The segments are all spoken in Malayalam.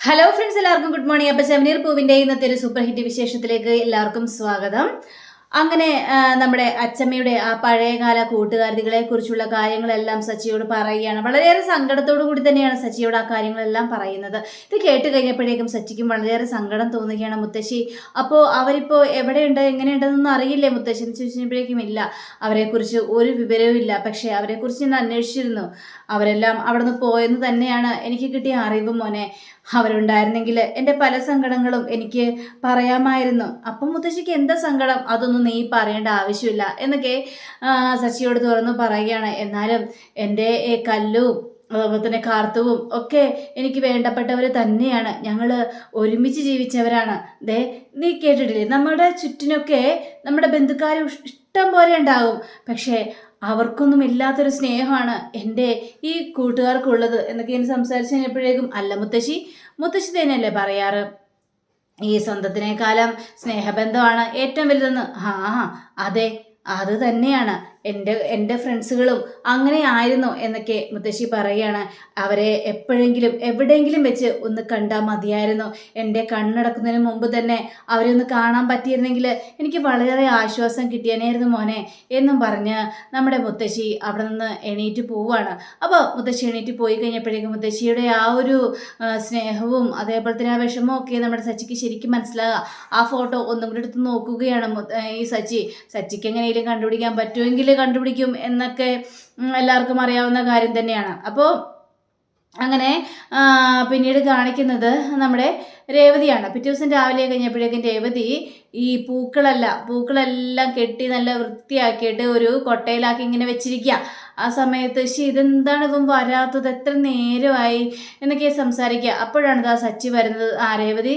ഹലോ ഫ്രണ്ട്സ് എല്ലാവർക്കും ഗുഡ് മോർണിംഗ് അപ്പൊ ചെമനീർ പൂവിന്റെ ഇന്നത്തെ ഒരു സൂപ്പർ ഹിറ്റ് വിശേഷത്തിലേക്ക് എല്ലാവർക്കും സ്വാഗതം. അങ്ങനെ നമ്മുടെ അച്ചമ്മയുടെ ആ പഴയകാല കൂട്ടുകാരികളെ കുറിച്ചുള്ള കാര്യങ്ങളെല്ലാം സച്ചിയോട് പറയുകയാണ്. വളരെയേറെ സങ്കടത്തോടു കൂടി തന്നെയാണ് സച്ചിയോട് ആ കാര്യങ്ങളെല്ലാം പറയുന്നത്. ഇത് കേട്ട് കഴിഞ്ഞപ്പോഴേക്കും സച്ചിക്കും വളരെയേറെ സങ്കടം തോന്നുകയാണ് മുത്തശ്ശി. അപ്പോൾ അവരിപ്പോൾ എവിടെയുണ്ട് എങ്ങനെയുണ്ടെന്നൊന്നും അറിയില്ലേ മുത്തശ്ശി എന്ന് ചോദിച്ചപ്പോഴേക്കും ഇല്ല. അവരെക്കുറിച്ച് ഒരു വിവരവും ഇല്ല പക്ഷേ അവരെക്കുറിച്ച് ഞാൻ അന്വേഷിച്ചിരുന്നു. അവരെല്ലാം അവിടെ നിന്ന് പോയെന്ന് തന്നെയാണ് എനിക്ക് കിട്ടിയ അറിവ് മോനെ. അവരുണ്ടായിരുന്നെങ്കിൽ എന്റെ പല സങ്കടങ്ങളും എനിക്ക് പറയാമായിരുന്നു. അപ്പം മുത്തശ്ശിക്ക് എന്താ സങ്കടം? അതൊന്നും നീ പറയേണ്ട ആവശ്യമില്ല. എന്നൊക്കെ ശശിയോട് തുറന്നു പറയുകയാണ്. എന്നാലും എന്റെ കല്ലും അതുപോലെ തന്നെ കാർത്തവും ഒക്കെ എനിക്ക് വേണ്ടപ്പെട്ടവർ തന്നെയാണ്. ഞങ്ങൾ ഒരുമിച്ച് ജീവിച്ചവരാണ്. ദേ നീ കേട്ടിട്ടില്ലേ? നമ്മുടെ ചുറ്റിനൊക്കെ നമ്മുടെ ബന്ധുക്കാർ ഇഷ്ടം പോലെ ഉണ്ടാകും പക്ഷേ അവർക്കൊന്നും ഇല്ലാത്തൊരു സ്നേഹമാണ് എന്റെ ഈ കൂട്ടുകാർക്കുള്ളത് എന്നൊക്കെ ഇനി സംസാരിച്ചു കഴിഞ്ഞപ്പോഴേക്കും അല്ല മുത്തശ്ശി മുത്തശ്ശി തന്നെയല്ലേ പറയാറ്? ഈ സ്വന്തത്തിനേക്കാളും സ്നേഹബന്ധമാണ് ഏറ്റവും വലുതെന്ന്. ആ അതെ അത് തന്നെയാണ്. എന്റെ എന്റെ ഫ്രണ്ട്സുകളും അങ്ങനെ ആയിരുന്നു എന്നൊക്കെ മുത്തശ്ശി പറയുകയാണ് അവരെ എപ്പോഴെങ്കിലും എവിടെയെങ്കിലും വെച്ച് ഒന്ന് കണ്ടാൽ മതിയായിരുന്നു. എന്റെ കണ്ണടക്കുന്നതിന് മുമ്പ് തന്നെ അവരെ ഒന്ന് കാണാൻ പറ്റിയിരുന്നെങ്കിൽ എനിക്ക് വളരെ ആശ്വാസം കിട്ടിയനായിരുന്നു മോനെ എന്നും പറഞ്ഞ് നമ്മുടെ മുത്തശ്ശി അവിടെ നിന്ന് എണീറ്റ് പോവുകയാണ്. അപ്പോൾ മുത്തശ്ശി എണീറ്റ് പോയി കഴിഞ്ഞപ്പോഴേക്കും മുത്തശ്ശിയുടെ ആ ഒരു സ്നേഹവും അതേപോലെ തന്നെ ആ വിഷമവും ഒക്കെ നമ്മുടെ സച്ചിക്ക് ശരിക്കും മനസ്സിലാകുക ആ ഫോട്ടോ ഒന്നും കൂടി എടുത്ത് നോക്കുകയാണ് ഈ സച്ചി. സച്ചിക്ക് എങ്ങനെയെങ്കിലും കണ്ടുപിടിക്കാൻ പറ്റുമെങ്കിൽ കണ്ടുപിടിക്കും എന്നൊക്കെ എല്ലാവർക്കും അറിയാവുന്ന കാര്യം തന്നെയാണ്. അപ്പോൾ അങ്ങനെ പിന്നീട് കാണിക്കുന്നത് നമ്മുടെ രേവതിയാണ്. പിറ്റേ ദിവസം രാവിലെ കഴിഞ്ഞപ്പോഴേക്കും രേവതി ഈ പൂക്കളല്ല പൂക്കളെല്ലാം കെട്ടി നല്ല വൃത്തിയാക്കിയിട്ട് ഒരു കൊട്ടയിലാക്കി ഇങ്ങനെ വെച്ചിരിക്കുക ആ സമയത്ത് ശരി ഇതെന്താണ് ഇപ്പം വരാത്തത്? എത്ര നേരമായി? എന്നൊക്കെ സംസാരിക്കുക അപ്പോഴാണ് ആ സച്ചി വരുന്നത്. ആ രേവതി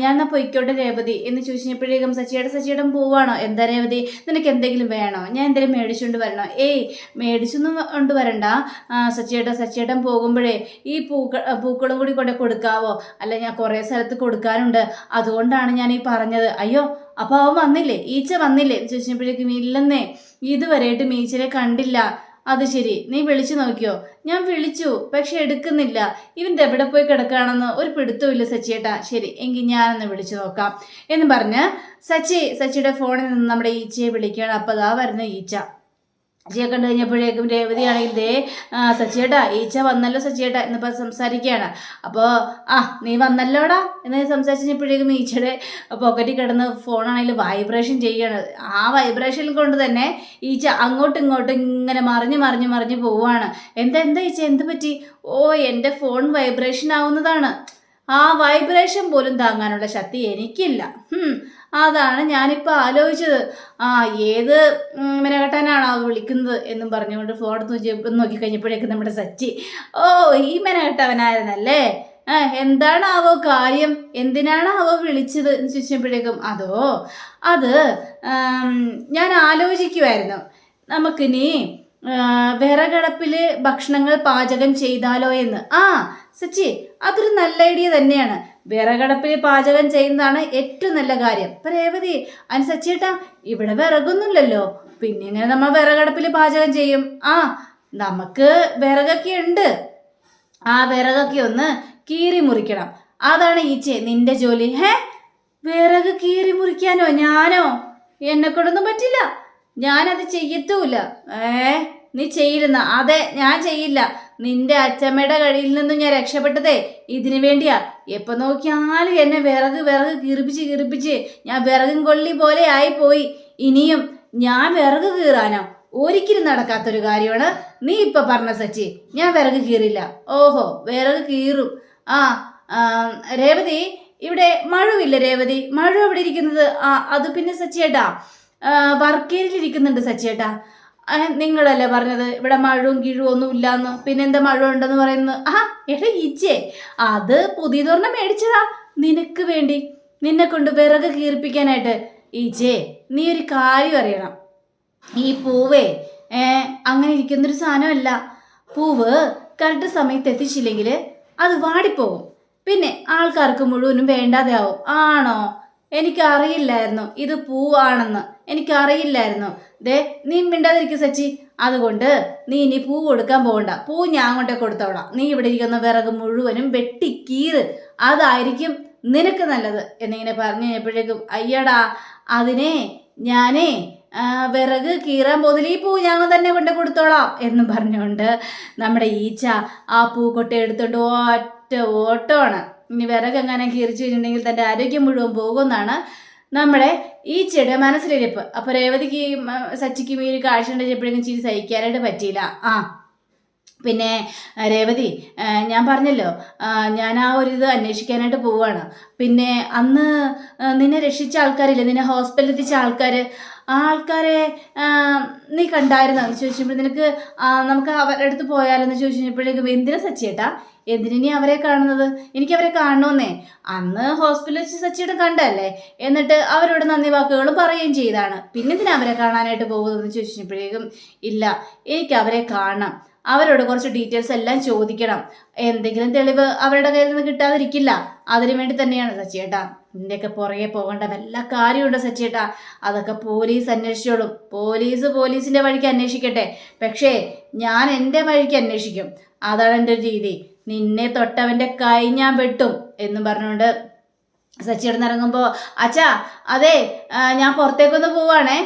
ഞാൻ എന്നാൽ പൊയ്ക്കോട്ടെ രേവതി? എന്ന് ചോദിച്ചപ്പോഴേക്കും സച്ചിയുടെ സച്ചിയുടെ പോവാണോ? എന്താ രേവതി? നിനക്ക് എന്തെങ്കിലും വേണോ? ഞാൻ എന്തെങ്കിലും മേടിച്ചുകൊണ്ട് വരണോ? ഏയ് മേടിച്ചൊന്നും കൊണ്ട് വരണ്ട. സച്ചിയുടെ സച്ചിയേട്ടൻ പോകുമ്പോഴേ ഈ പൂക്ക പൂക്കളും കൂടി കൊണ്ട് കൊടുക്കാവോ? അല്ല ഞാൻ കുറേ സ്ഥലത്ത് കൊടുക്കാനുണ്ട്. അതുകൊണ്ടാണ് ഞാൻ ഈ പറഞ്ഞത്. അയ്യോ അപ്പോൾ അവൻ വന്നില്ലേ? ഈച്ച വന്നില്ലേ? എന്ന് ചോദിച്ചപ്പോഴേക്കും ഇല്ലെന്നേ ഇതുവരെയായിട്ടും ഈച്ചനെ കണ്ടില്ല. അത് ശരി നീ വിളിച്ചു നോക്കിയോ? ഞാൻ വിളിച്ചു പക്ഷെ എടുക്കുന്നില്ല. ഇവന്റെ എവിടെ പോയി കിടക്കുകയാണെന്ന് ഒരു പിടുത്തമില്ല സച്ചിയേട്ടാ. ശരി എങ്കിൽ ഞാനൊന്ന് വിളിച്ചു നോക്കാം. എന്ന് പറഞ്ഞ് സച്ചി സച്ചിയുടെ ഫോണിൽ നിന്ന് നമ്മുടെ ഈച്ചയെ വിളിക്കുകയാണ്. അപ്പോൾ അതാ വരുന്ന ഈച്ച. ഈച്ചയെ കണ്ടു കഴിഞ്ഞപ്പോഴേക്കും രേവതി ആണെങ്കിൽ ദേ സച്ചിയേട്ടാ ഈച്ച വന്നല്ലോ സച്ചിയേട്ടാ എന്നിപ്പോൾ സംസാരിക്കുകയാണ്. അപ്പോൾ ആ നീ വന്നല്ലോടാ എന്ന് സംസാരിച്ചു കഴിഞ്ഞപ്പോഴേക്കും ഈച്ചയുടെ പോക്കറ്റിൽ കിടന്ന് ഫോണാണെങ്കിൽ വൈബ്രേഷൻ ചെയ്യുകയാണ്. ആ വൈബ്രേഷൻ കൊണ്ട് തന്നെ ഈച്ച അങ്ങോട്ടും ഇങ്ങോട്ടും ഇങ്ങനെ മറിഞ്ഞ് മറിഞ്ഞ് മറിഞ്ഞ് പോവുകയാണ്. എന്താ എന്താ ഈച്ച എന്ത് പറ്റി? ഓ എന്റെ ഫോൺ വൈബ്രേഷൻ ആവുന്നതാണ്. ആ വൈബ്രേഷൻ പോലും താങ്ങാനുള്ള ശക്തി എനിക്കില്ല. അതാണ് ഞാനിപ്പോൾ ആലോചിച്ചത്. ആ ഏത് മെനകെട്ടാനാണോ വിളിക്കുന്നത് എന്നും പറഞ്ഞുകൊണ്ട് ഫോൺ എടുത്ത് നോക്കി നോക്കി കഴിഞ്ഞപ്പോഴേക്കും നമ്മുടെ സച്ചി ഓ ഈ മെനകെട്ടവനായിരുന്നല്ലേ എന്താണാവോ കാര്യം? എന്തിനാണാവോ വിളിച്ചത്? എന്ന് ചോദിച്ചപ്പോഴേക്കും അതോ അത് ഞാൻ ആലോചിക്കുമായിരുന്നു നമുക്കിനി വിറകടപ്പിൽ ഭക്ഷണങ്ങൾ പാചകം ചെയ്താലോ എന്ന്. ആ സച്ചി അതൊരു നല്ല ഐഡിയ തന്നെയാണ്. വിറകടപ്പിൽ പാചകം ചെയ്യുന്നതാണ് ഏറ്റവും നല്ല കാര്യം. ഇപ്പം രേവതി അതിന് സച്ചിയേട്ടാ ഇവിടെ വിറകൊന്നുമില്ലല്ലോ. പിന്നെ എങ്ങനെ നമ്മൾ വിറകടപ്പിൽ പാചകം ചെയ്യും? ആ നമുക്ക് വിറകൊക്കെ ഉണ്ട്. ആ വിറകൊക്കെ ഒന്ന് കീറി മുറിക്കണം. അതാണ് ഈച്ചെ നിന്റെ ജോലി. ഹേ വിറക് കീറി മുറിക്കാനോ ഞാനോ? എന്നെ കൊണ്ടൊന്നും പറ്റില്ല. ഞാനത് ചെയ്യത്തുമില്ല. ഏ നീ ചെയ്യില്ലെന്ന അതെ ഞാൻ ചെയ്യില്ല. നിന്റെ അച്ചമ്മയുടെ കഴിയിൽ നിന്നും ഞാൻ രക്ഷപ്പെട്ടതേ ഇതിനു വേണ്ടിയാ. എപ്പൊ നോക്കിയാലും എന്നെ വിറക് വിറക് കീറിപ്പിച്ച് കീറിപ്പിച്ച് ഞാൻ വിറകും കൊള്ളി പോലെ ആയി പോയി ഇനിയും ഞാൻ വിറക് കീറാനോ? ഒരിക്കലും നടക്കാത്തൊരു കാര്യമാണ്. നീ ഇപ്പൊ പറഞ്ഞ സച്ചി ഞാൻ വിറക് കീറില്ല. ഓഹോ വിറക് കീറും. ആ രേവതി ഇവിടെ മഴുവില്ല രേവതി? മഴു എവിടെ ഇരിക്കുന്നത്? ആ അത് പിന്നെ സച്ചിയേട്ടാ. ആ, വർക്കേരിലിരിക്കുന്നുണ്ട് സച്ചിയേട്ടാ. നിങ്ങളല്ലേ പറഞ്ഞത്? ഇവിടെ മഴവും കിഴും ഒന്നും ഇല്ലാന്ന്. പിന്നെ എന്താ മഴ ഉണ്ടെന്ന് പറയുന്നത്? ആ എടാ ഇജ്ജേ അത് പുതിയതൊരെണ്ണം മേടിച്ചതാ. നിനക്ക് വേണ്ടി നിന്നെ കൊണ്ട് വിറക് കീർപ്പിക്കാനായിട്ട്. ഈച്ചേ നീ ഒരു കാര്യം അറിയണം. ഈ പൂവേ ഏ, അങ്ങനെ ഇരിക്കുന്നൊരു സാധനമല്ല. പൂവ് കറക്റ്റ് സമയത്ത് എത്തിച്ചില്ലെങ്കിൽ അത് വാടിപ്പോകും. പിന്നെ ആൾക്കാർക്ക് മുഴുവനും വേണ്ടാതെ ആവും. ആണോ? എനിക്കറിയില്ലായിരുന്നു. ഇത് പൂവാണെന്ന്. എനിക്കറിയില്ലായിരുന്നു. ദേ നീ മിണ്ടാതിരിക്കും സച്ചി. അതുകൊണ്ട് നീ ഇനി പൂ കൊടുക്കാൻ പോകണ്ട പൂ ഞാൻ കൊണ്ടേ കൊടുത്തോളാം. നീ ഇവിടെ ഇരിക്കുന്ന വിറക് മുഴുവനും വെട്ടി കീറ്. അതായിരിക്കും നിനക്ക് നല്ലത്. എന്നിങ്ങനെ പറഞ്ഞു കഴിഞ്ഞപ്പോഴേക്കും അയ്യടാ അതിനെ ഞാനേ വിറക് കീറാൻ പോകുന്നില്ല. ഈ പൂ ഞങ്ങൾ തന്നെ കൊണ്ട് കൊടുത്തോളാം. എന്ന് പറഞ്ഞുകൊണ്ട് നമ്മുടെ ഈച്ച ആ പൂക്കൊട്ട എടുത്തോണ്ട് ഒറ്റ ഓട്ടമാണ്. ഇനി വിറക് എങ്ങനെ കീറിച്ചു കഴിഞ്ഞിട്ടുണ്ടെങ്കിൽ തന്റെ ആരോഗ്യം മുഴുവൻ പോകുമെന്നാണ് നമ്മുടെ ഈ ചെടിയുടെ മനസ്സിലിരിപ്പ്. അപ്പോൾ രേവതിക്ക് സച്ചിക്കും ഈ ഒരു കാഴ്ച ഉണ്ടെപ്പോഴേക്കും ചിരി സഹിക്കാനായിട്ട് പറ്റിയില്ല. ആ. പിന്നെ രേവതി ഞാൻ പറഞ്ഞല്ലോ ഞാൻ ആ ഒരു ഇത് അന്വേഷിക്കാനായിട്ട് പോവാണ് പിന്നെ അന്ന് നിന്നെ രക്ഷിച്ച ആൾക്കാരില്ലേ? നിന്നെ ഹോസ്പിറ്റലിൽ എത്തിച്ച ആൾക്കാർ ആ ആൾക്കാരെ നീ കണ്ടായിരുന്നോ? എന്ന് ചോദിച്ചപ്പോൾ നിനക്ക് നമുക്ക് അവരുടെ അടുത്ത് പോയാലെന്ന് ചോദിച്ചു കഴിഞ്ഞപ്പോഴേക്കും എന്തിനാ സച്ചിയേട്ടാ? എന്തിനീ അവരെ കാണുന്നത്? എനിക്ക് അവരെ കാണണമെന്നേ അന്ന് ഹോസ്പിറ്റലിൽ വെച്ച് സച്ചിയുടെ കണ്ടല്ലേ എന്നിട്ട് അവരോട് നന്ദി വാക്കുകൾ പറയുകയും ചെയ്താണ് പിന്നെ ഇതിനെ അവരെ കാണാനായിട്ട് പോകുന്നതെന്ന് ചോദിച്ചപ്പോഴേക്കും ഇല്ല എനിക്ക് അവരെ കാണണം. അവരോട് കുറച്ച് ഡീറ്റെയിൽസ് എല്ലാം ചോദിക്കണം. എന്തെങ്കിലും തെളിവ് അവരുടെ കയ്യിൽ നിന്ന് കിട്ടാതിരിക്കില്ല. അതിനു വേണ്ടി തന്നെയാണ് സച്ചിയേട്ടാ. നിന്റെയൊക്കെ പുറകെ പോകേണ്ട വല്ല കാര്യമുണ്ട് സച്ചേട്ടാ അതൊക്കെ പോലീസ് അന്വേഷിച്ചോളും. പോലീസ് പോലീസിന്റെ വഴിക്ക് അന്വേഷിക്കട്ടെ. പക്ഷേ ഞാൻ എന്റെ വഴിക്ക് അന്വേഷിക്കും. അതാണ് എന്റെ ഒരു രീതി. നിന്നെ തൊട്ടവന്റെ കൈ ഞാൻ വെട്ടും എന്നും പറഞ്ഞുകൊണ്ട് സച്ചിയുടെ ഇറങ്ങുമ്പോൾ അച്ഛാ അതെ ഞാൻ പുറത്തേക്കൊന്ന് പോവാണേ.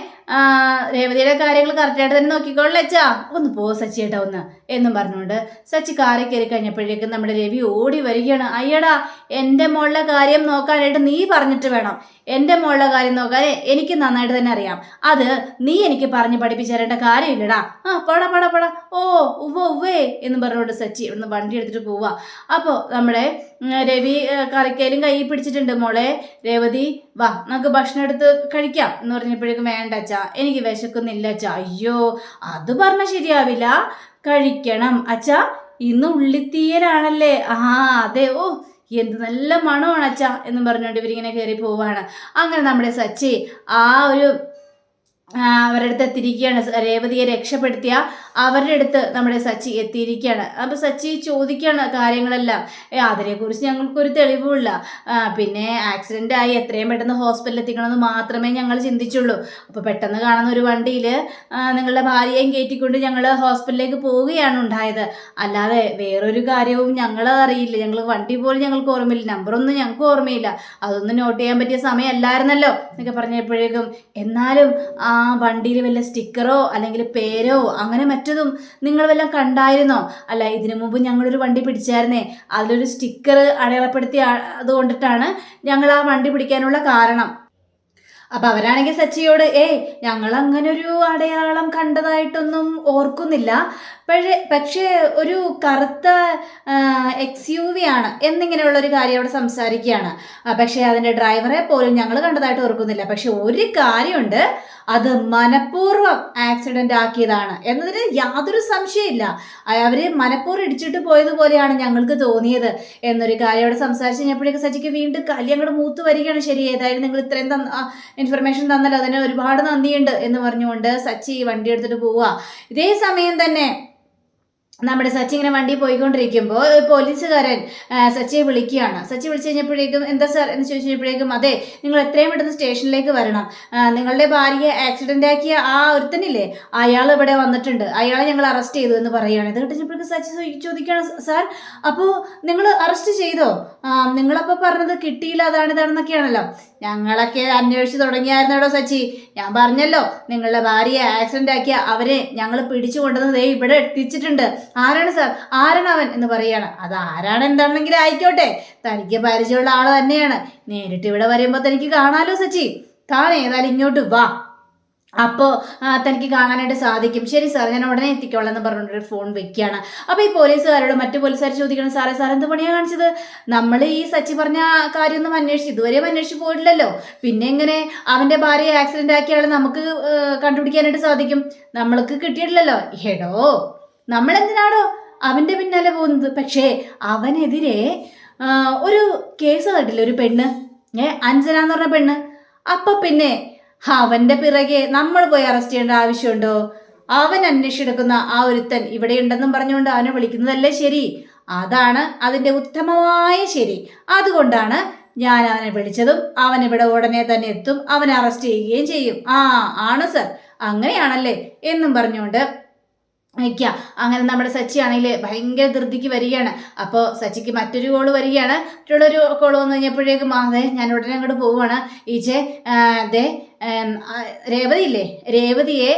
രേവതിയുടെ കാര്യങ്ങൾ കറക്റ്റായിട്ട് തന്നെ നോക്കിക്കോളൂ അച്ഛാ. ഒന്ന് പോ സച്ചിയേട്ടാ ഒന്ന്. എന്നും പറഞ്ഞുകൊണ്ട് സച്ചി കാറി കയറി കഴിഞ്ഞപ്പോഴേക്കും നമ്മുടെ രവി ഓടി വരികയാണ്. അയ്യടാ എന്റെ മോളുടെ കാര്യം നോക്കാനായിട്ട് നീ പറഞ്ഞിട്ട് വേണം. എന്റെ മോളുടെ കാര്യം നോക്കാൻ എനിക്ക് നന്നായിട്ട് തന്നെ അറിയാം. അത് നീ എനിക്ക് പറഞ്ഞ് പഠിപ്പിച്ചു തരേണ്ട കാര്യമില്ലടാ. ആ പട പട പട. ഓ ഉവ്വ ഉവ്വേ എന്ന് പറഞ്ഞുകൊണ്ട് സച്ചി ഇവിടുന്ന് വണ്ടി എടുത്തിട്ട് പോവാ. അപ്പോൾ നമ്മുടെ രവി കറിക്കയിലും കൈ പിടിച്ചിട്ടുണ്ട്. മോളെ രേവതി വാ നമുക്ക് ഭക്ഷണം എടുത്ത് കഴിക്കാം എന്ന് പറഞ്ഞപ്പോഴേക്കും വേണ്ട അച്ഛാ. എനിക്ക് വിശക്കുന്നില്ല അച്ഛാ. അയ്യോ അത് പറഞ്ഞാൽ ശരിയാവില്ല. കഴിക്കണം. അച്ഛാ ഇന്ന് ഉള്ളിത്തീയലാണല്ലേ ആ അതെ. ഓ എന്ത് നല്ല മണമാണ് അച്ഛാ എന്നും പറഞ്ഞുകൊണ്ട് ഇവരിങ്ങനെ കയറി പോവാണ്. അങ്ങനെ നമ്മുടെ സച്ചി ആ ഒരു അവരുടെ അടുത്ത് എത്തിയിരിക്കുകയാണ്. രേവതിയെ രക്ഷപ്പെടുത്തിയ അവരുടെ അടുത്ത് നമ്മുടെ സച്ചി എത്തിയിരിക്കുകയാണ്. അപ്പോൾ സച്ചി ചോദിക്കുകയാണ് കാര്യങ്ങളെല്ലാം. അതിനെക്കുറിച്ച് ഞങ്ങൾക്കൊരു തെളിവുമില്ല. പിന്നെ ആക്സിഡന്റ് ആയി എത്രയും പെട്ടെന്ന് ഹോസ്പിറ്റലിൽ എത്തിക്കണമെന്ന് മാത്രമേ ഞങ്ങൾ ചിന്തിച്ചുള്ളൂ. അപ്പോൾ പെട്ടെന്ന് കാണുന്ന ഒരു വണ്ടിയിൽ നിങ്ങളുടെ ഭാര്യയും കയറ്റിക്കൊണ്ട് ഞങ്ങൾ ഹോസ്പിറ്റലിലേക്ക് പോവുകയാണ് ഉണ്ടായത്. അല്ലാതെ വേറൊരു കാര്യവും ഞങ്ങൾ അറിയില്ല. ഞങ്ങൾ വണ്ടി പോലും ഞങ്ങൾക്ക് ഓർമ്മയില്ല. നമ്പറൊന്നും ഞങ്ങൾക്ക് ഓർമ്മയില്ല. അതൊന്നും നോട്ട് ചെയ്യാൻ പറ്റിയ സമയമല്ലായിരുന്നല്ലോ എന്നൊക്കെ പറഞ്ഞപ്പോഴേക്കും എന്നാലും ആ വണ്ടിയിൽ വല്ല സ്റ്റിക്കറോ അല്ലെങ്കിൽ പേരോ അങ്ങനെ മറ്റതും നിങ്ങൾ വല്ലതും കണ്ടായിരുന്നോ? അല്ല ഇതിനു മുമ്പ് ഞങ്ങളൊരു വണ്ടി പിടിച്ചായിരുന്നേ. അതിലൊരു സ്റ്റിക്കർ അടയാളപ്പെടുത്തി അതുകൊണ്ടിട്ടാണ് ഞങ്ങൾ ആ വണ്ടി പിടിക്കാനുള്ള കാരണം. അപ്പൊ അവരാണെങ്കിൽ സച്ചിയോട് ഏയ് ഞങ്ങൾ അങ്ങനെ ഒരു അടയാളം കണ്ടതായിട്ടൊന്നും ഓർക്കുന്നില്ല. പക്ഷേ പക്ഷേ ഒരു കറുത്ത എക്സ് യു വി ആണ് എന്നിങ്ങനെയുള്ള ഒരു കാര്യം അവിടെ സംസാരിക്കുകയാണ്. പക്ഷേ അതിന്റെ ഡ്രൈവറെ പോലും ഞങ്ങൾ കണ്ടതായിട്ട് ഓർക്കുന്നില്ല. പക്ഷെ ഒരു കാര്യമുണ്ട്. അത് മനഃപൂർവം ആക്സിഡന്റ് ആക്കിയതാണ്. എന്നതിന് യാതൊരു സംശയമില്ല. അവർ മനഃപൂർവം ഇടിച്ചിട്ട് പോയതുപോലെയാണ് ഞങ്ങൾക്ക് തോന്നിയത് എന്നൊരു കാര്യം അവിടെ സംസാരിച്ച് കഴിഞ്ഞപ്പോഴേക്ക് സച്ചിക്ക് വീണ്ടും കലി മൂത്ത് വരികയാണ്. ശരി ഏതായാലും നിങ്ങൾ ഇത്രയും തന്ന ഇൻഫർമേഷൻ തന്നല്ലോ അതിന് ഒരുപാട് നന്ദിയുണ്ട് എന്ന് പറഞ്ഞുകൊണ്ട് സച്ചി വണ്ടി എടുത്തിട്ട് പോവുക. ഇതേ സമയം തന്നെ നമ്മുടെ സച്ചി ഇങ്ങനെ വണ്ടി പോയിക്കൊണ്ടിരിക്കുമ്പോൾ പോലീസുകാരൻ സച്ചിയെ വിളിക്കുകയാണ്. സച്ചി വിളിച്ചു കഴിഞ്ഞപ്പോഴേക്കും എന്താ സാർ? എന്ന് ചോദിച്ചു കഴിഞ്ഞപ്പോഴേക്കും അതെ നിങ്ങൾ എത്രയും പെട്ടെന്ന് സ്റ്റേഷനിലേക്ക് വരണം. നിങ്ങളുടെ ഭാര്യയെ ആക്സിഡന്റ് ആക്കിയ ആ ഒരുത്തനില്ലേ അയാൾ ഇവിടെ വന്നിട്ടുണ്ട്. അയാളെ ഞങ്ങൾ അറസ്റ്റ് ചെയ്തു എന്ന് പറയുകയാണ്. ഇത് കിട്ടിച്ചപ്പോഴേക്കും സച്ചി ചോദി- ചോദിക്കുകയാണ് സാർ അപ്പോൾ നിങ്ങൾ അറസ്റ്റ് ചെയ്തോ? നിങ്ങളപ്പോൾ പറഞ്ഞത് കിട്ടിയില്ല അതാണ് ഇതാണെന്നൊക്കെയാണല്ലോ. ഞങ്ങളൊക്കെ അന്വേഷിച്ച് തുടങ്ങിയായിരുന്നോടോ സച്ചി. ഞാൻ പറഞ്ഞല്ലോ നിങ്ങളുടെ ഭാര്യയെ ആക്സിഡന്റ് ആക്കിയ അവരെ ഞങ്ങൾ പിടിച്ചു കൊണ്ടുവന്നത് ഇവിടെ എത്തിച്ചിട്ടുണ്ട്. ആരാണ് സാർ? ആരാണ് അവൻ എന്ന് പറയാണ് അത് ആരാണ് എന്താണെങ്കിലും ആയിക്കോട്ടെ. തനിക്ക് പരിചയമുള്ള ആൾ തന്നെയാണ്. നേരിട്ട് ഇവിടെ വരുമ്പോൾ തനിക്ക് കാണാലോ സച്ചി? താൻ ഏതായാലും ഇങ്ങോട്ട് വാ. അപ്പോൾ തനിക്ക് കാണാനായിട്ട് സാധിക്കും. ശരി സാർ ഞാൻ ഉടനെ എത്തിക്കോളാം എന്ന് പറഞ്ഞിട്ടൊരു ഫോൺ വെക്കുകയാണ്. അപ്പോൾ ഈ പോലീസുകാരോട് മറ്റു പോലീസുകാർ ചോദിക്കണം സാറേ സാർ എന്ത് പണിയാണ് കാണിച്ചത്? നമ്മൾ ഈ സച്ചി പറഞ്ഞ കാര്യമൊന്നും അന്വേഷിച്ചു ഇതുവരെയും അന്വേഷിച്ച് പോയിട്ടില്ലല്ലോ. പിന്നെ എങ്ങനെ അവന്റെ ഭാര്യയെ ആക്സിഡന്റ് ആക്കിയാൽ നമുക്ക് കണ്ടുപിടിക്കാനായിട്ട് സാധിക്കും? നമ്മൾക്ക് കിട്ടിയിട്ടില്ലല്ലോ. എടോ നമ്മൾ എന്തിനാടോ അവന്റെ പിന്നാലെ പോകുന്നത്? പക്ഷേ അവനെതിരെ ഒരു കേസ് കേട്ടില്ല ഒരു പെണ്ണ്. ഏ അഞ്ജന എന്ന് പറഞ്ഞ പെണ്ണ്. അപ്പം പിന്നെ അവന്റെ പിറകെ നമ്മൾ പോയി അറസ്റ്റ് ചെയ്യേണ്ട ആവശ്യമുണ്ടോ? അവൻ അന്വേഷിച്ചെടുക്കുന്ന ആ ഒരുത്തൻ ഇവിടെ ഉണ്ടെന്നും പറഞ്ഞുകൊണ്ട് അവനെ വിളിക്കുന്നതല്ലേ ശരി? അതാണ് അതിന്റെ ഉത്തമമായ ശരി. അതുകൊണ്ടാണ് ഞാൻ അവനെ വിളിച്ചതും അവൻ ഇവിടെ ഉടനെ തന്നെ എത്തും അവനെ അറസ്റ്റ് ചെയ്യുകയും ചെയ്യും. ആ ആണ് സർ. അങ്ങനെയാണല്ലേ എന്നും പറഞ്ഞുകൊണ്ട് വയ്ക്കുക അങ്ങനെ നമ്മുടെ സച്ചി ആണെങ്കിൽ ഭയങ്കര ധൃതിക്ക് വരികയാണ്. അപ്പോൾ സച്ചിക്ക് മറ്റൊരു കോൾ വരികയാണ്. മറ്റുള്ളൊരു കോൾ വന്നു കഴിഞ്ഞപ്പോഴേക്കും അതെ ഞാൻ ഉടനെ അങ്ങോട്ട് പോവുകയാണ്. ഈച്ചെ അതെ രേവതി ഇല്ലേ? രേവതിയെ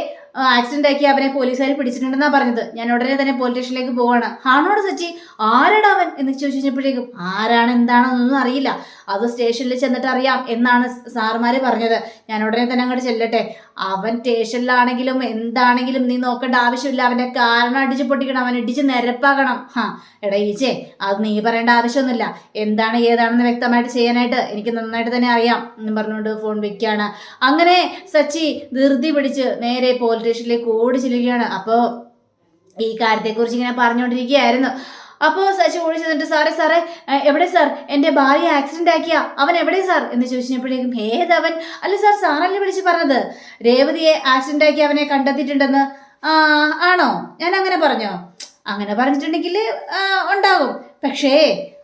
ആക്സിഡന്റ് ആക്കി അവനെ പോലീസുകാർ പിടിച്ചിട്ടുണ്ടെന്നാ പറഞ്ഞത്. ഞാൻ ഉടനെ തന്നെ പോലീസ് സ്റ്റേഷനിലേക്ക് പോവാണ് ആണോട് സച്ചി? ആരാടാ അവൻ? എന്ന് ചോദിച്ചപ്പോഴേക്കും ആരാണ് എന്താണെന്നൊന്നും അറിയില്ല. അത് സ്റ്റേഷനിൽ ചെന്നിട്ട് അറിയാം എന്നാണ് സാർമാർ പറഞ്ഞത്. ഞാൻ ഉടനെ തന്നെ അങ്ങോട്ട് ചെല്ലട്ടെ. അവൻ സ്റ്റേഷനിലാണെങ്കിലും എന്താണെങ്കിലും നീ നോക്കേണ്ട ആവശ്യമില്ല. അവന്റെ കാരണം അടിച്ച് പൊട്ടിക്കണം. അവൻ ഇടിച്ച് നിരപ്പാകണം ഹാ. എടാ ഈച്ചേ അത് നീ പറയേണ്ട ആവശ്യമൊന്നുമില്ല. എന്താണ് ഏതാണെന്ന് വ്യക്തമായിട്ട് ചെയ്യാനായിട്ട് എനിക്ക് നന്നായിട്ട് തന്നെ അറിയാം എന്ന് പറഞ്ഞുകൊണ്ട് ഫോൺ വെക്കുകയാണ് അങ്ങനെ സച്ചി ധൃതി പിടിച്ച് നേരെ പോലീസ് സ്റ്റേഷനിലേക്ക് ഓടി ചെല്ലുകയാണ്. അപ്പോൾ ഈ കാര്യത്തെക്കുറിച്ച് ഇങ്ങനെ പറഞ്ഞുകൊണ്ടിരിക്കുകയായിരുന്നു. അപ്പോൾ സച്ചു ഓടി ചെന്നിട്ട് സാറേ സാറേ എവിടെ സാർ? എന്റെ ഭാര്യ ആക്സിഡന്റ് ആക്കിയ. അവൻ എവിടെ സാർ? എന്ന് ചോദിച്ചപ്പോഴേക്കും ഏതവൻ അല്ല സാർ സാറല്ലേ വിളിച്ച് പറഞ്ഞത്. രേവതിയെ ആക്സിഡന്റ് ആക്കി അവനെ കണ്ടെത്തിയിട്ടുണ്ടെന്ന്. ആണോ? ഞാൻ അങ്ങനെ പറഞ്ഞോ? അങ്ങനെ പറഞ്ഞിട്ടുണ്ടെങ്കിൽ ഉണ്ടാകും. പക്ഷേ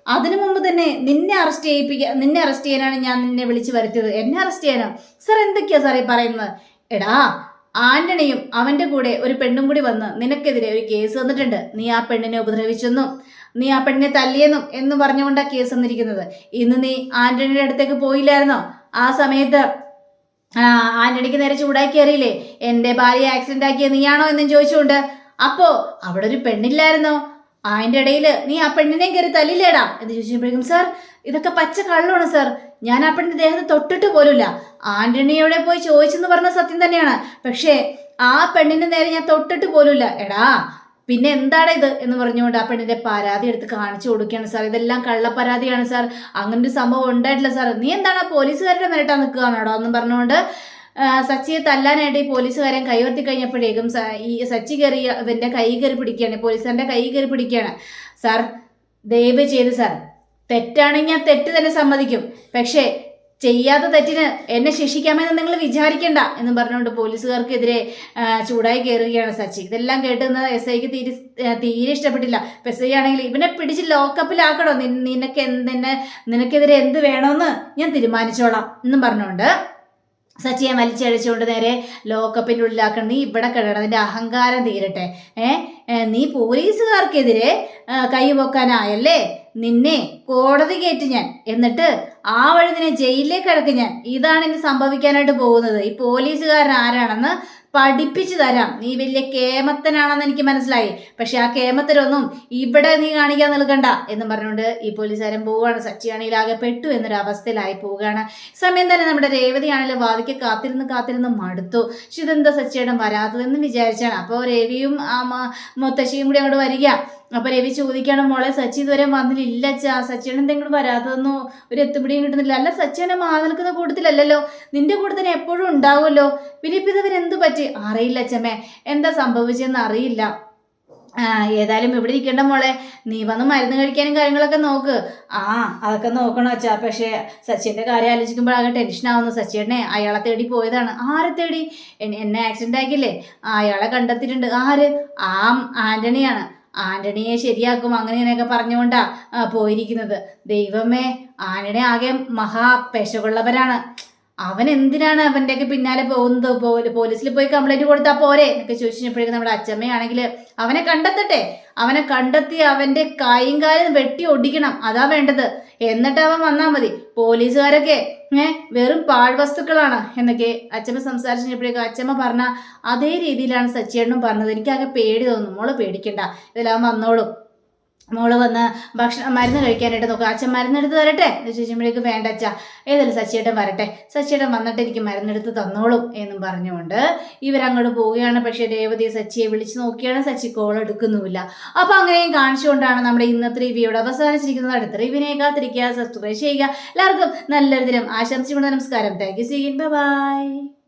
അതിനു മുമ്പ് തന്നെ നിന്നെ അറസ്റ്റ് ചെയ്യിപ്പിക്കുക നിന്നെ അറസ്റ്റ് ചെയ്യാനാണ് ഞാൻ നിന്നെ വിളിച്ച് വരുത്തിയത്. എന്നെ അറസ്റ്റ് ചെയ്യാനോ? സാർ എന്തൊക്കെയാ സാറേ പറയുന്നത്? എടാ ആന്റണിയും അവന്റെ കൂടെ ഒരു പെണ്ണും കൂടി വന്ന് നിനക്കെതിരെ ഒരു കേസ് വന്നിട്ടുണ്ട് നീ ആ പെണ്ണിനെ ഉപദ്രവിച്ചെന്നും നീ ആ പെണ്ണിനെ തല്ലിയെന്നും എന്ന് പറഞ്ഞുകൊണ്ടാണ് കേസ് വന്നിരിക്കുന്നത് ഇന്ന് നീ ആന്റണിയുടെ അടുത്തേക്ക് പോയില്ലായിരുന്നോ? ആ സമയത്ത് ആന്റണിക്ക് നേരെ ചൂടാക്കി അറിയില്ലേ എന്റെ ഭാര്യ ആക്സിഡന്റ് ആക്കിയ നീയാണോ എന്നും ചോദിച്ചുകൊണ്ട്. അപ്പോ അവിടെ ഒരു പെണ്ണില്ലായിരുന്നോ? അതിന്റെ ഇടയിൽ നീ ആ പെണ്ണിനെ കയറി തല്ലില്ലേടാ? എന്ന് ചോദിച്ചപ്പോഴേക്കും സാർ ഇതൊക്കെ പച്ച കള്ളമാണ് സാർ. ഞാൻ ആ പെണ്ണിന്റെ ദേഹത്ത് തൊട്ടിട്ട് പോലുമില്ല. ആന്റണിയോടെ പോയി ചോദിച്ചെന്ന് പറഞ്ഞ സത്യം തന്നെയാണ്. പക്ഷേ ആ പെണ്ണിന്റെ നേരെ ഞാൻ തൊട്ടിട്ട് പോലുമില്ല. എടാ പിന്നെ എന്താണ് ഇത്? എന്ന് പറഞ്ഞുകൊണ്ട് ആ പെണ്ണിന്റെ പരാതി എടുത്ത് കാണിച്ചു കൊടുക്കുകയാണ് സാർ ഇതെല്ലാം കള്ളപ്പരാതിയാണ് സാർ. അങ്ങനെ ഒരു സംഭവം ഉണ്ടായിട്ടില്ല സാർ. നീ എന്താണ് പോലീസുകാരുടെ മിരട്ടാ നിൽക്കുകയാണോടോ? എന്നും പറഞ്ഞുകൊണ്ട് സച്ചിയെ തല്ലാനായിട്ട് ഈ പോലീസുകാരൻ കൈവർത്തി കഴിഞ്ഞപ്പോഴേക്കും ഈ സച്ചി കയറി ഇവന്റെ കൈ കയറി പിടിക്കുകയാണ്. പോലീസുകാരന്റെ കൈ കയറി പിടിക്കുകയാണ്. സാർ ദയവ് ചെയ്ത് സാർ തെറ്റാണെങ്കിൽ ഞാൻ തെറ്റ് തന്നെ സമ്മതിക്കും. പക്ഷേ ചെയ്യാത്ത തെറ്റിന് എന്നെ ശിക്ഷിക്കാമെന്ന് നിങ്ങൾ വിചാരിക്കണ്ട എന്ന് പറഞ്ഞുകൊണ്ട് പോലീസുകാർക്കെതിരെ ചൂടായി കയറുകയാണ് സച്ചി. ഇതെല്ലാം കേട്ടുന്ന എസ് ഐക്ക് തീരെ തീരെ ഇഷ്ടപ്പെട്ടില്ല. എസ് ഐ ആണെങ്കിൽ ഇവനെ പിടിച്ച് ലോക്കപ്പിലാക്കണോ? നിനക്ക് നിന്നെ നിനക്കെതിരെ എന്ത് വേണമെന്ന് ഞാൻ തീരുമാനിച്ചോളാം എന്നും പറഞ്ഞുകൊണ്ട് സച്ചിയെ വലിച്ചഴിച്ചുകൊണ്ട് നേരെ ലോക്കപ്പിന്റെ ഉള്ളിലാക്കണം. നീ ഇവിടെ കിടണം നിന്റെ അഹങ്കാരം തീരട്ടെ. ഏ? നീ പോലീസുകാർക്കെതിരെ കൈ പൊക്കാനായല്ലേ? നിന്നെ കോടതി കയറ്റി ഞാൻ. എന്നിട്ട് ആ വഴി നിന്നെ ജയിലിലേക്ക് കിടക്ക് ഞാൻ. ഇതാണ് ഇനി സംഭവിക്കാനായിട്ട് പോകുന്നത്. ഈ പോലീസുകാരൻ ആരാണെന്ന് പഠിപ്പിച്ചു തരാം. നീ വലിയ കേമത്തനാണെന്ന് എനിക്ക് മനസ്സിലായി. പക്ഷെ ആ കേമത്തരൊന്നും ഇവിടെ നീ കാണിക്കാൻ നിൽക്കണ്ട എന്ന് പറഞ്ഞുകൊണ്ട് ഈ പോലീസുകാരൻ പോവുകയാണ്. സച്ചിയാണെങ്കിൽ ആകെ പെട്ടു എന്നൊരു അവസ്ഥയിലായി പോവുകയാണ്. സമയം തന്നെ നമ്മുടെ രേവതിയാണെങ്കിലും വാതിക്ക് കാത്തിരുന്ന് കാത്തിരുന്ന് മടുത്തു. പക്ഷെ ഇതെന്താ സച്ചിയുടെ വരാത്തതെന്ന് വിചാരിച്ചാണ്. അപ്പോൾ രേവിയും ആ മുത്തശ്ശിയും കൂടി അങ്ങോട്ട് വരിക. അപ്പോൾ രവി ചോദിക്കാണ് മോളെ സച്ചി ഇതുവരെ വന്നില്ല അച്ഛാ. സച്ചിയാണ് എന്തെങ്കിലും വരാത്തതെന്നോ ഒരു എത്തുപിടിയും കിട്ടുന്നില്ല. അല്ല സച്ചിനെ മാ നിൽക്കുന്ന കൂട്ടത്തിലല്ലല്ലോ. നിന്റെ കൂടെ തന്നെ എപ്പോഴും ഉണ്ടാവുമല്ലോ. പിന്നെ ഇപ്പം ഇതുവരെ എന്ത് പറ്റി? അറിയില്ല അച്ഛമ്മേ. എന്താ സംഭവിച്ചതെന്ന് അറിയില്ല. ഏതായാലും ഇവിടെ ഇരിക്കേണ്ട മോളെ. നീ വന്ന് മരുന്ന് കഴിക്കാനും കാര്യങ്ങളൊക്കെ നോക്ക്. ആ അതൊക്കെ നോക്കണം അച്ഛാ. പക്ഷേ സച്ചിന്റെ കാര്യം ആലോചിക്കുമ്പോഴാകെ ടെൻഷനാവുന്നു സച്ചിനെ അയാളെ തേടി പോയതാണ്. ആരെ തേടി? എന്നെ- ആക്സിഡന്റ് ആക്കിയില്ലേ? അയാളെ കണ്ടെത്തിയിട്ടുണ്ട്. ആര്? ആ ആന്റണിയാണ് ആന്റണിയെ ശരിയാക്കും അങ്ങനെ ഇങ്ങനെയൊക്കെ പറഞ്ഞുകൊണ്ടാ പോയിരിക്കുന്നത്. ദൈവമേ ആന്റണി ആകെ മഹാ പെശകുള്ളവരാണ് അവൻ എന്തിനാണ് അവന്റെയൊക്കെ പിന്നാലെ പോകുന്നത്? പോലീസിൽ പോയി കംപ്ലൈന്റ് കൊടുത്താൽ പോരെ? എന്നൊക്കെ ചോദിച്ചപ്പോഴേക്കും നമ്മുടെ അച്ഛമ്മയാണെങ്കിൽ അവനെ കണ്ടെത്തട്ടെ. അവനെ കണ്ടെത്തി അവന്റെ കൈയും കാലും വെട്ടി ഒടിക്കണം. അതാ വേണ്ടത്. എന്നിട്ട് അവൻ വന്നാൽ മതി. പോലീസുകാരൊക്കെ ഏഹ് വെറും പാഴ്വസ്തുക്കളാണ് എന്നൊക്കെ അച്ഛമ്മ സംസാരിച്ചപ്പോഴേക്കും അച്ഛമ്മ പറഞ്ഞ അതേ രീതിയിലാണ് സച്ചിയേട്ടനും പറഞ്ഞത്. എനിക്കാകെ പേടി തോന്നുന്നു. മോൾ പേടിക്കണ്ട. ഇതെല്ലാം വന്നോളും. മോൾ വന്ന് ഭക്ഷണം മരുന്ന് കഴിക്കാനായിട്ട് നോക്കുക അച്ഛൻ മരുന്നെടുത്ത് തരട്ടെ? എന്ന് ചോദിക്കുമ്പോഴേക്ക് വേണ്ട അച്ഛ ഏതായാലും സച്ചിയേട്ടൻ വരട്ടെ. സച്ചിയേട്ടൻ വന്നിട്ട് എനിക്ക് മരുന്നെടുത്ത് തന്നോളും എന്നും പറഞ്ഞുകൊണ്ട് ഇവരങ്ങോട്ട് പോവുകയാണ്. പക്ഷേ രേവതി സച്ചിയെ വിളിച്ച് നോക്കിയാണ്. സച്ചി കോൾ എടുക്കുന്നുമില്ല. അപ്പോൾ അങ്ങനെയും കാണിച്ചുകൊണ്ടാണ് നമ്മുടെ ഇന്നത്തെ റിവ്യൂടെ അവസാനിച്ചിരിക്കുന്നത്. അടുത്ത റിവ്യൂനെ കാത്തിരിക്കുക സബ്സ്ക്രൈബ് ചെയ്യുക. എല്ലാവർക്കും നല്ലൊരു ദിനം. ആശംസിച്ചുകൊണ്ട് നമസ്കാരം. Thank you seen by